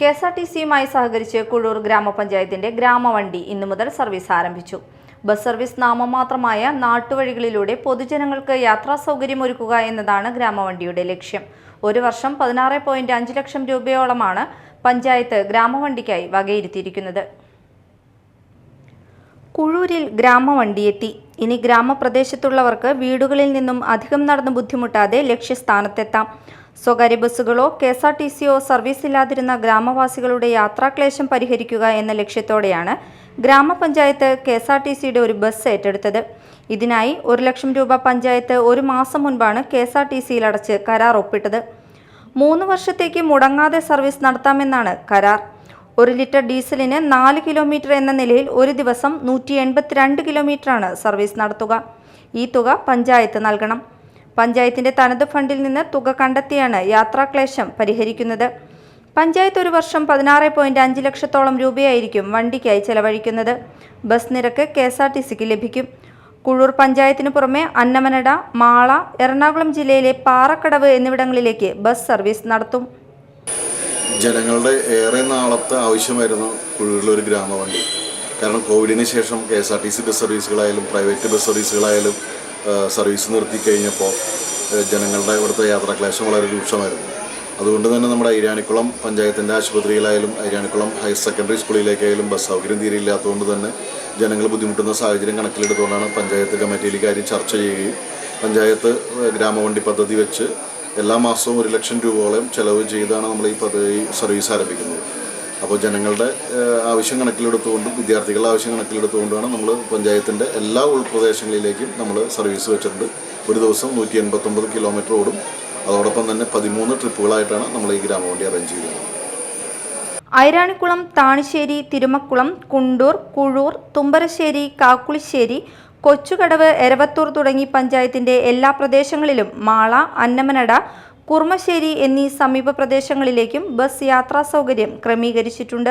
K S R T സിയുമായി സഹകരിച്ച് കുഴൂർ ഗ്രാമപഞ്ചായത്തിന്റെ ഗ്രാമവണ്ടി ഇന്നു മുതൽ സർവീസ് ആരംഭിച്ചു. ബസ് സർവീസ് നാമമാത്രമായ നാട്ടുവഴികളിലൂടെ പൊതുജനങ്ങൾക്ക് യാത്രാ സൗകര്യം ഒരുക്കുക എന്നതാണ് ഗ്രാമവണ്ടിയുടെ ലക്ഷ്യം. ഒരു വർഷം പതിനാറ് പോയിന്റ് അഞ്ച് ലക്ഷം രൂപയോളമാണ് പഞ്ചായത്ത് ഗ്രാമവണ്ടിക്കായി വകയിരുത്തിയിരിക്കുന്നത്. കുഴൂരിൽ ഗ്രാമവണ്ടിയെത്തി ഇനി ഗ്രാമപ്രദേശത്തുള്ളവർക്ക് വീടുകളിൽ നിന്നും അധികം നടന്ന് ബുദ്ധിമുട്ടാതെ ലക്ഷ്യസ്ഥാനത്തെത്താം. സ്വകാര്യ ബസ്സുകളോ കെ എസ് ആർ ടി സിയോ സർവീസ് ഇല്ലാതിരുന്ന ഗ്രാമവാസികളുടെ യാത്രാക്ലേശം പരിഹരിക്കുക എന്ന ലക്ഷ്യത്തോടെയാണ് ഗ്രാമപഞ്ചായത്ത് കെ എസ് ആർ ടി സിയുടെ ഒരു ബസ് ഏറ്റെടുത്തത്. ഇതിനായി ഒരു ലക്ഷം രൂപ പഞ്ചായത്ത് ഒരു മാസം മുൻപാണ് കെ എസ് ആർ ടി സിയിൽ അടച്ച് കരാർ ഒപ്പിട്ടത്. മൂന്ന് വർഷത്തേക്ക് മുടങ്ങാതെ സർവീസ് നടത്താമെന്നാണ് കരാർ. ഒരു ലിറ്റർ ഡീസലിന് നാല് കിലോമീറ്റർ എന്ന നിലയിൽ ഒരു ദിവസം നൂറ്റി എൺപത്തിരണ്ട് കിലോമീറ്ററാണ് സർവീസ് നടത്തുക. ഈ തുക പഞ്ചായത്ത് നൽകണം. പഞ്ചായത്തിന്റെ തനത് ഫണ്ടിൽ നിന്ന് തുക കണ്ടെത്തിയാണ് യാത്രാക്ലേശം പരിഹരിക്കുന്നത്. പഞ്ചായത്ത് ഒരു വർഷം പതിനാറ് പോയിന്റ് അഞ്ച് ലക്ഷത്തോളം രൂപയായിരിക്കും വണ്ടിക്കായി ചെലവഴിക്കുന്നത്. ബസ് നിരക്ക് കെ എസ് ആർ ടി സിക്ക് ലഭിക്കും. കുഴൂർ പഞ്ചായത്തിന് പുറമെ അന്നമനട മാള എറണാകുളം ജില്ലയിലെ പാറക്കടവ് എന്നിവിടങ്ങളിലേക്ക് ബസ് സർവീസ് നടത്തും. ജനങ്ങളുടെ ഏറെ നാളത്തെ ആവശ്യമായിരുന്നു കുഴൂരിലൊരു ഗ്രാമവണ്ടി. കാരണം കോവിഡിന് ശേഷം K S R T C bus സർവീസുകളായാലും private bus സർവീസുകളായാലും സർവീസ് നിർത്തി കഴിഞ്ഞപ്പോൾ ജനങ്ങളുടെ ഇവിടുത്തെ യാത്രാക്ലേശം വളരെ രൂക്ഷമായിരുന്നു. അതുകൊണ്ട് തന്നെ നമ്മുടെ ഐരാണിക്കുളം പഞ്ചായത്തിന്റെ ആശുപത്രിയിലായാലും ഐരാണിക്കുളം ഹയർ സെക്കൻഡറി സ്കൂളിലേക്കായാലും ബസ് സൗകര്യം തീരെ ഇല്ലാത്തതുകൊണ്ട് തന്നെ ജനങ്ങൾ ബുദ്ധിമുട്ടുന്ന സാഹചര്യം കണക്കിലെടുത്തുകൊണ്ടാണ് പഞ്ചായത്ത് കമ്മിറ്റിയിൽ ഇക്കാര്യം കാര്യം ചർച്ച ചെയ്യുകയും പഞ്ചായത്ത് ഗ്രാമവണ്ടി പദ്ധതി വെച്ച് എല്ലാ മാസവും ഒരു ലക്ഷം രൂപയോളം ചെലവ് ചെയ്താണ് നമ്മൾ ഈ പദ്ധതി സർവീസ് ആരംഭിക്കുന്നത്. അപ്പോൾ ജനങ്ങളുടെ ആവശ്യം കണക്കിലെടുത്തുകൊണ്ടും വിദ്യാർത്ഥികളുടെ ആവശ്യം കണക്കിലെടുത്തുകൊണ്ടാണ് നമ്മൾ പഞ്ചായത്തിന്റെ എല്ലാ ഉൾപ്രദേശങ്ങളിലേക്കും നമ്മൾ സർവീസ് വെച്ചിട്ടുണ്ട്. ഒരു ദിവസം നൂറ്റി എൺപത്തൊമ്പത് കിലോമീറ്റർ ഓടും. അതോടൊപ്പം തന്നെ പതിമൂന്ന് ട്രിപ്പുകളായിട്ടാണ് നമ്മൾ ഈ ഗ്രാമവണ്ടി അറേഞ്ച് ചെയ്യുന്നത് ഐരാണിക്കുളം താണിശ്ശേരി തിരുമക്കുളം കുണ്ടൂർ കുഴൂർ തുമ്പരശ്ശേരി കാക്കുളിശ്ശേരി കൊച്ചുകടവ് എരവത്തൂർ തുടങ്ങി പഞ്ചായത്തിന്റെ എല്ലാ പ്രദേശങ്ങളിലും മാള അന്നമനട കുർമശ്ശേരി എന്നീ സമീപ പ്രദേശങ്ങളിലേക്കും ബസ് യാത്രാ സൗകര്യം ക്രമീകരിച്ചിട്ടുണ്ട്.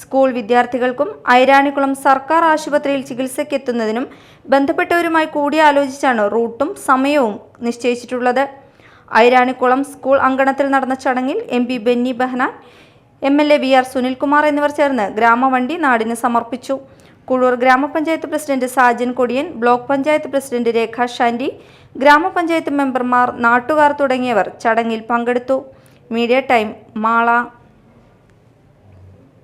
സ്കൂൾ വിദ്യാർത്ഥികൾക്കും ഐരാണിക്കുളം സർക്കാർ ആശുപത്രിയിൽ ചികിത്സയ്ക്കെത്തുന്നതിനും ബന്ധപ്പെട്ടവരുമായി കൂടിയാലോചിച്ചാണ് റൂട്ടും സമയവും നിശ്ചയിച്ചിട്ടുള്ളത്. ഐരാണിക്കുളം സ്കൂൾ അങ്കണത്തിൽ നടന്ന ചടങ്ങിൽ M P Benny Behanan M L A R Sunilkumar എന്നിവർ ചേർന്ന് ഗ്രാമവണ്ടി നാടിന് സമർപ്പിച്ചു. കുഴൂർ ഗ്രാമപഞ്ചായത്ത് president Sajan Kodiyan block panchayat president Rekha Shandy ഗ്രാമപഞ്ചായത്ത് മെമ്പർമാർ നാട്ടുകാർ തുടങ്ങിയവർ ചടങ്ങിൽ പങ്കെടുത്തു. Media time Mala.